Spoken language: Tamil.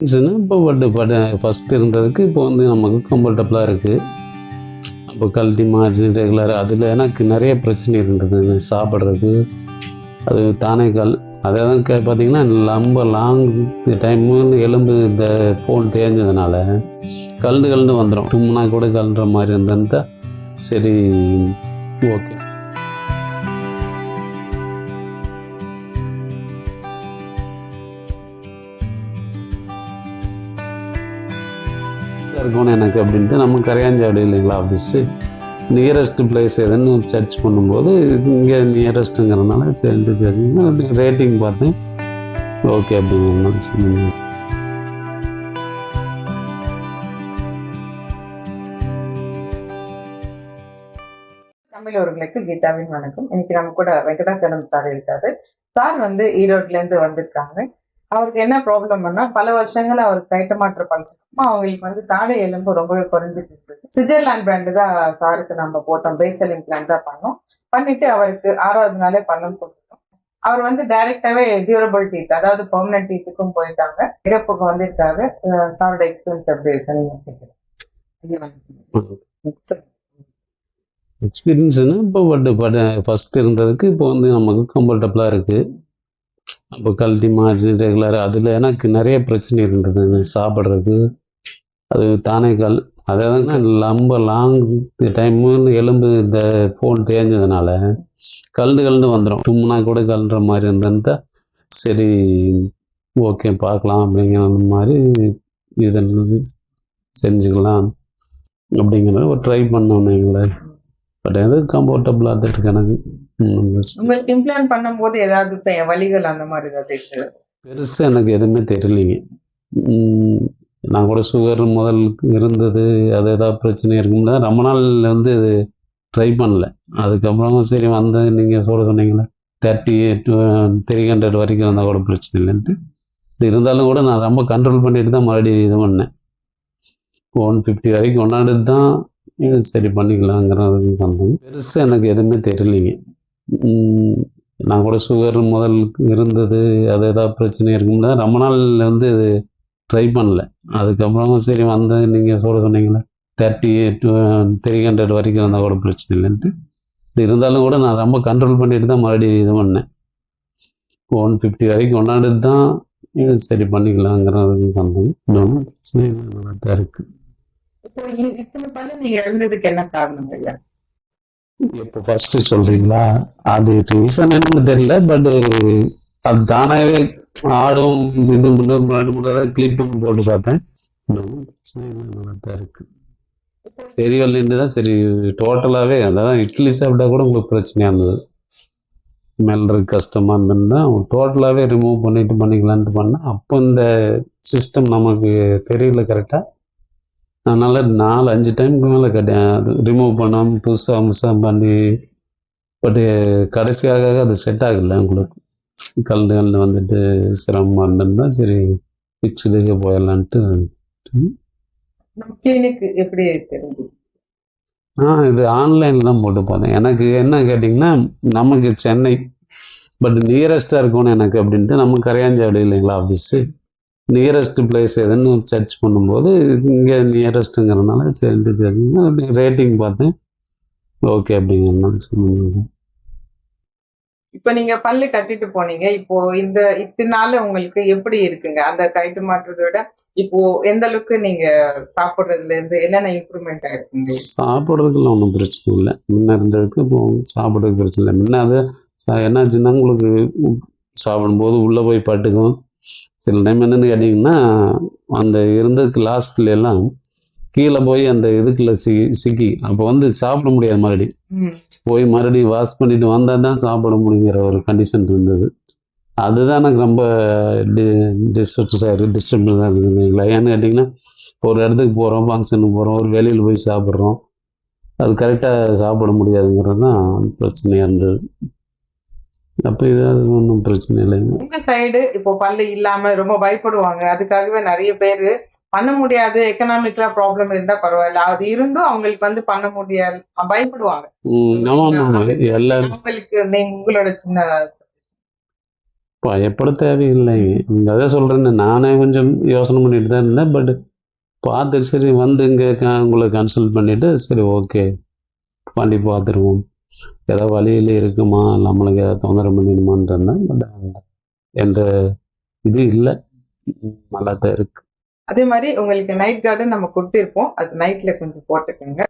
இருந்துச்சுன்னா இப்போ பட்டு பட் ஃபஸ்ட் இருந்ததுக்கு இப்போ வந்து நமக்கு கம்ஃபர்டபுளாக இருக்குது அப்போ கழட்டி மாட்டி ரெகுலராக அதில் எனக்கு நிறைய பிரச்சனை இருந்தது. சாப்பிட்றது அது தானே கல் அதான் கே பார்த்தீங்கன்னா ரொம்ப லாங் டைமு எலும்பு இந்த ஃபோன் தேஞ்சதுனால கல்டு கலந்து வந்துடும் தும்னா கூட கலன்ற மாதிரி இருந்ததுன்னு சரி ஓகே இருக்கணும் எனக்கு அப்படின்ட்டு நம்ம கரையாஞ்சாடு இல்லைங்களா ஆஃபீஸு நியரஸ்ட் பிளேஸ் எதுன்னு சர்ச் பண்ணும்போது இங்கே நியரஸ்ட்டுங்கிறதுனால சேர்ந்து சரி. ரேட்டிங் பார்த்தேன். ஓகே அப்படிங்கிற சொன்னீங்க. தமிழர்களுக்கு கீதாவின் வணக்கம். இன்னைக்கு நம்ம கூட வெங்கடாச்சலம் சார் இருக்காரு. சார் வந்து ஈரோட்ல இருந்து வந்திருக்காங்க. அவருக்கு என்ன ப்ராப்ளம்னா பல வருஷங்களா அவருக்கு கைட்ட மாற்ற பழச்சுமா அவங்களுக்கு வந்து தாடை எலும்பு ரொம்பவே குறைஞ்சிட்டு இருக்கு. சுவிட்சர்லாந்து பிராண்டு தான் சாருக்கு நம்ம போட்டோம். பேசலிங் பிளான் தான் பண்ணோம். பண்ணிட்டு அவருக்கு ஆறாவது நாளே பணம் கொடுத்தோம். அவர் வந்து டைரக்டாவே டியூரபிள் டீத் அதாவது பெர்மனன்ட் டீத்துக்கும் போயிட்டாங்க. இறப்புக்கு வந்திருக்காரு. சாரோட எக்ஸ்பீரியன்ஸ் எப்படி இருக்குன்னு கேட்குறேன். எக்ஸ்பீரியன்ஸ்னா இப்போ பட் பட் ஃபஸ்ட் இருந்ததுக்கு இப்போ வந்து நமக்கு கம்ஃபர்டபுளாக இருக்குது அப்போ கழட்டி மாதிரி ரெகுலராக அதில் எனக்கு நிறைய பிரச்சனை இருந்தது. சாப்பிட்றது அது தானே கல் அதாவதுன்னா ரொம்ப லாங் டைமு எலும்பு இந்த ஃபோன் தேஞ்சதுனால கலந்து கலந்து வந்துடும் சும்மா கூட கலந்துற மாதிரி இருந்தா சரி ஓகே பார்க்கலாம் அப்படிங்கிற மாதிரி இதை செஞ்சுக்கலாம் அப்படிங்கிற ஒரு ட்ரை பண்ணோம் எங்களை பட் எது கம்ஃபர்டபுளாக தான் இருக்கு எனக்கு உங்களுக்கு இம்ப்ளான் பண்ணும்போது ஏதாவது வலிகள் அந்த மாதிரி ஏதாவது பெருசாக எனக்கு எதுவுமே தெரியலைங்க. நான் கூட சுகர் முதல் இருந்தது அது ஏதாவது பிரச்சனை இருக்கும்ல ரொம்ப நாள் வந்து இது ட்ரை பண்ணல. அதுக்கப்புறம் சரி வந்து நீங்கள் சொல்ல சொன்னீங்களே தேர்ட்டி த்ரீ ஹண்ட்ரட் வரைக்கும் இருந்தால் கூட பிரச்சனை இல்லைன்ட்டு. இருந்தாலும் கூட நான் ரொம்ப கண்ட்ரோல் பண்ணிட்டு தான் மறுபடியும் இது பண்ணேன். ஒன் ஃபிஃப்டி வரைக்கும் கொண்டாடிட்டு தான் இது சரி பண்ணிக்கலாங்கிறது வந்தோம் பெருசாக எனக்கு எதுவுமே தெரியலைங்க. நான் கூட சுகர் முதல் இருந்தது அது ஏதாவது பிரச்சனை இருக்கும்ல ரொம்ப நாள் வந்து இது ட்ரை பண்ணல. அதுக்கப்புறம் சரி வந்து நீங்கள் சொல்ல சொன்னீங்களே தேர்ட்டி த்ரீ ஹண்ட்ரட் வரைக்கும் இருந்தால் கூட பிரச்சனை இல்லைன்ட்டு. இருந்தாலும் கூட நான் ரொம்ப கண்ட்ரோல் பண்ணிட்டு தான் மறுபடியும் இது பண்ணேன். ஒன் ஃபிஃப்டி வரைக்கும் கொண்டாடிட்டு தான் இது சரி பண்ணிக்கலாங்கிறது வந்தேன் இன்னொன்று பிரச்சனை இல்லை நல்லா தான் இருக்குது இப்போ இத்தனை பல நீங்க எழுந்ததுக்கு என்ன காரணம் ஐயா? இப்போ ஃபர்ஸ்ட் சொல்றீங்களா? அது ரீசன் என்னன்னு தெரியல பட் அது தானாகவே ஆடும் இது முன்னாடி முன்னாடி கிளிப்பும் போட்டு பார்த்தேன். இருக்கு. சரி வரலன்னு தான் சரி டோட்டலாகவே அதான் இட்லி சாப்பிட்டா கூட உங்களுக்கு பிரச்சனையாக இருந்தது. மெல்றது கஷ்டமாக இருந்ததுன்னா டோட்டலாகவே ரிமூவ் பண்ணிட்டு பண்ணிக்கலான்ட்டு பண்ணால் அப்போ இந்த சிஸ்டம் நமக்கு தெரியல கரெக்டாக அதனால நாலு அஞ்சு டைமுக்கு மேலே கட்ட ரிமூவ் பண்ணாமல் புதுசாக அம்சா பண்ணி பட் கடைசியாக அது செட் ஆகல உங்களுக்கு. கலந்து கலந்து வந்துட்டு சிரமமாக இருந்திருந்தா சரி பிக்ஸுக்கு போயிடலான்ட்டு. எப்படி ஆ இது ஆன்லைனில் தான் போட்டு பார்த்தேன். எனக்கு என்ன கேட்டிங்கன்னா நமக்கு சென்னை பட் நியரஸ்ட்டாக இருக்கணும் எனக்கு அப்படின்ட்டு நம்ம கரையாஞ்சாடு இல்லைங்களா ஆஃபீஸு நியரஸ்ட் பிளேஸ் எதுன்னு சர்ச் பண்ணும்போது இங்கே நியரஸ்ட்டுங்கிறதுனால சரி சரி ரேட்டிங் பார்த்தேன். ஓகே அப்படிங்கிறதுனால சொன்னீங்க. இப்போ நீங்க பல்லு கட்டிட்டு போனீங்க. இப்போ இந்த இத்தனை நாள் உங்களுக்கு எப்படி இருக்குங்க? அந்த கயிற்று மாற்றத்தை விட இப்போ எந்த அளவுக்கு நீங்க சாப்பிடுறதுல இருந்து என்னென்ன இம்ப்ரூவ்மெண்ட் ஆயிருக்குங்க சாப்பிட்றதுக்குலாம் ஒன்றும் பிரச்சனை இல்லை. முன்ன இருந்ததுக்கு இப்போ சாப்பிட்றதுக்கு பிரச்சனை இல்லை. முன்ன அது என்னாச்சுன்னா உங்களுக்கு சாப்பிடும்போது உள்ளே போய் பட்டுக்கும் சில டைம் என்னன்னு கேட்டிங்கன்னா அந்த இருந்ததுக்கு லாஸ்ட்ல எல்லாம் கீழே போய் அந்த இதுக்குள்ள சி சிக்கி அப்போ வந்து சாப்பிட முடியாது மறுபடியும் ம். போய் மறுபடியும் வாஷ் பண்ணிட்டு வந்தால் தான் சாப்பிட முடியுங்கிற ஒரு கண்டிஷன் இருந்தது. அதுதான் எனக்கு ரொம்ப டிஸ்டர்ப்ஸ் ஆயிருக்கு டிஸ்டர்பன்ஸ் தான் இருக்குதுங்களா ஏன்னு கேட்டிங்கன்னா ஒரு இடத்துக்கு போகிறோம் ஃபங்க்ஷனுக்கு போகிறோம் ஒரு வெளியில் போய் சாப்பிட்றோம். அது கரெக்டாக சாப்பிட முடியாதுங்கிறது தான் பிரச்சனையாக இருந்தது. அப்போ இது அது ஒன்றும் பிரச்சனை இல்லைங்க. உங்க சைடு இப்போ பல்லு இல்லாம ரொம்ப பயப்படுவாங்க. அதுக்காகவே நிறைய பேரு பண்ண முடியாது. எக்கனாமிக்லா ப்ராப்ளம் இருந்தா பரவாயில்ல. அது இருந்தும் அவங்களுக்கு வந்து பண்ண முடியாது. பயப்படுவாங்க. அவங்களுக்கு நீங்க உங்களோட சின்ன பயப்பட தேவையில்லைங்க இங்க அதான் சொல்கிறேன்னு நானே கொஞ்சம் யோசனை பண்ணிட்டு தான் இருந்தேன். பட் பார்த்து சரி வந்து இங்கே உங்களை கன்சல்ட் பண்ணிவிட்டு சரி ஓகே பண்ணி பார்த்துருவோம். ஏதாவது வழியில் இருக்குமா? நம்மளுக்கு ஏதாவது தொந்தரவு பண்ணிடுமான்னு இருந்தேன் பட் எந்த இது இல்லை. நல்லா தான் இருக்கு. அதே மாதிரி உங்களுக்கு நைட் கார்டன் நம்ம கொடுத்திருப்போம். அது நைட்ல கொஞ்சம் போட்டுக்கோங்க.